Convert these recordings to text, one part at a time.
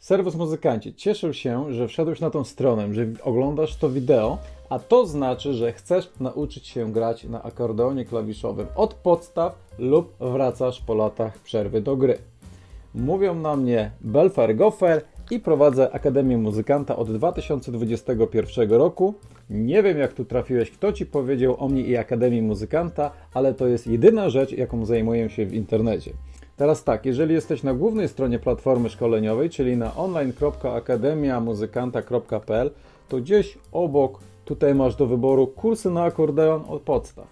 Serwus Muzykanci, cieszę się, że wszedłeś na tą stronę, że oglądasz to wideo, a to znaczy, że chcesz nauczyć się grać na akordeonie klawiszowym od podstaw lub wracasz po latach przerwy do gry. Mówią na mnie Belfer Goffer i prowadzę Akademię Muzykanta od 2021 roku. Nie wiem jak tu trafiłeś, kto ci powiedział o mnie i Akademii Muzykanta, ale to jest jedyna rzecz, jaką zajmuję się w internecie. Teraz tak, jeżeli jesteś na głównej stronie platformy szkoleniowej, czyli na online.akademiamuzykanta.pl, to gdzieś obok tutaj masz do wyboru kursy na akordeon od podstaw.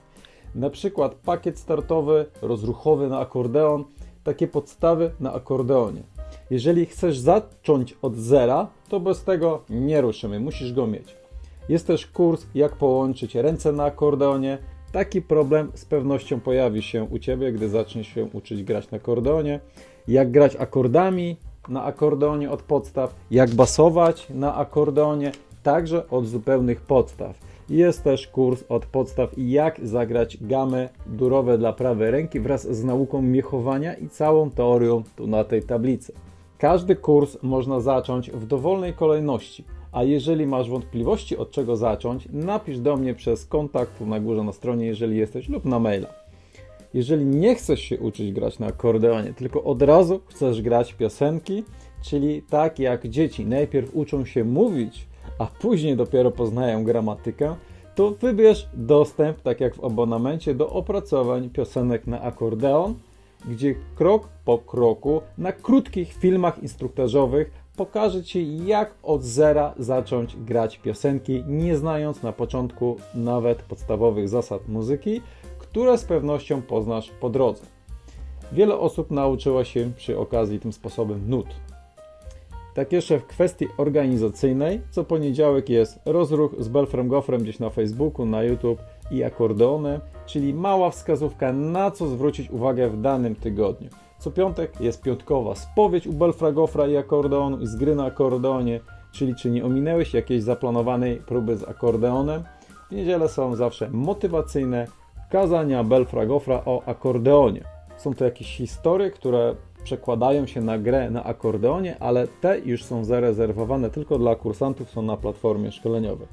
Na przykład pakiet startowy, rozruchowy na akordeon, takie podstawy na akordeonie. Jeżeli chcesz zacząć od zera, to bez tego nie ruszymy, musisz go mieć. Jest też kurs, jak połączyć ręce na akordeonie. Taki problem z pewnością pojawi się u Ciebie, gdy zaczniesz się uczyć grać na akordeonie. Jak grać akordami na akordeonie od podstaw, jak basować na akordeonie, także od zupełnych podstaw. Jest też kurs od podstaw, jak zagrać gamy durowe dla prawej ręki wraz z nauką miechowania i całą teorią tu na tej tablicy. Każdy kurs można zacząć w dowolnej kolejności, a jeżeli masz wątpliwości od czego zacząć, napisz do mnie przez kontakt na górze na stronie, jeżeli jesteś, lub na maila. Jeżeli nie chcesz się uczyć grać na akordeonie, tylko od razu chcesz grać piosenki, czyli tak jak dzieci najpierw uczą się mówić, a później dopiero poznają gramatykę, to wybierz dostęp, tak jak w abonamencie, do opracowań piosenek na akordeon, gdzie krok po kroku na krótkich filmach instruktażowych pokażę Ci, jak od zera zacząć grać piosenki, nie znając na początku nawet podstawowych zasad muzyki, które z pewnością poznasz po drodze. Wiele osób nauczyło się przy okazji tym sposobem nut. Tak jeszcze w kwestii organizacyjnej, co poniedziałek jest rozruch z Belfrem Goffrem gdzieś na Facebooku, na YouTube i akordeonem, czyli mała wskazówka na co zwrócić uwagę w danym tygodniu. Co piątek jest piątkowa spowiedź u Belfra Goffra i akordeonu i z gry na akordeonie, czyli czy nie ominęłeś jakiejś zaplanowanej próby z akordeonem. W niedzielę są zawsze motywacyjne kazania Belfra Goffra o akordeonie. Są to jakieś historie, które przekładają się na grę na akordeonie, ale te już są zarezerwowane tylko dla kursantów, są na platformie szkoleniowej.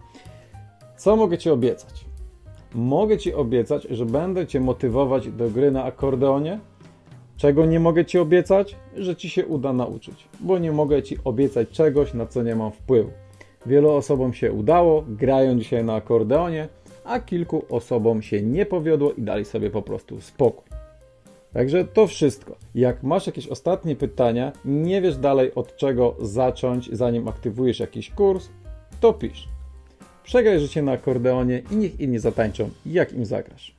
Co mogę Ci obiecać? Mogę Ci obiecać, że będę Cię motywować do gry na akordeonie. Czego nie mogę Ci obiecać? Że Ci się uda nauczyć, bo nie mogę Ci obiecać czegoś, na co nie mam wpływu. Wielu osobom się udało, grają dzisiaj na akordeonie, a kilku osobom się nie powiodło i dali sobie po prostu spokój. Także to wszystko. Jak masz jakieś ostatnie pytania, nie wiesz dalej od czego zacząć, zanim aktywujesz jakiś kurs, to pisz. Przegraj życie na akordeonie i niech inni zatańczą, jak im zagrasz.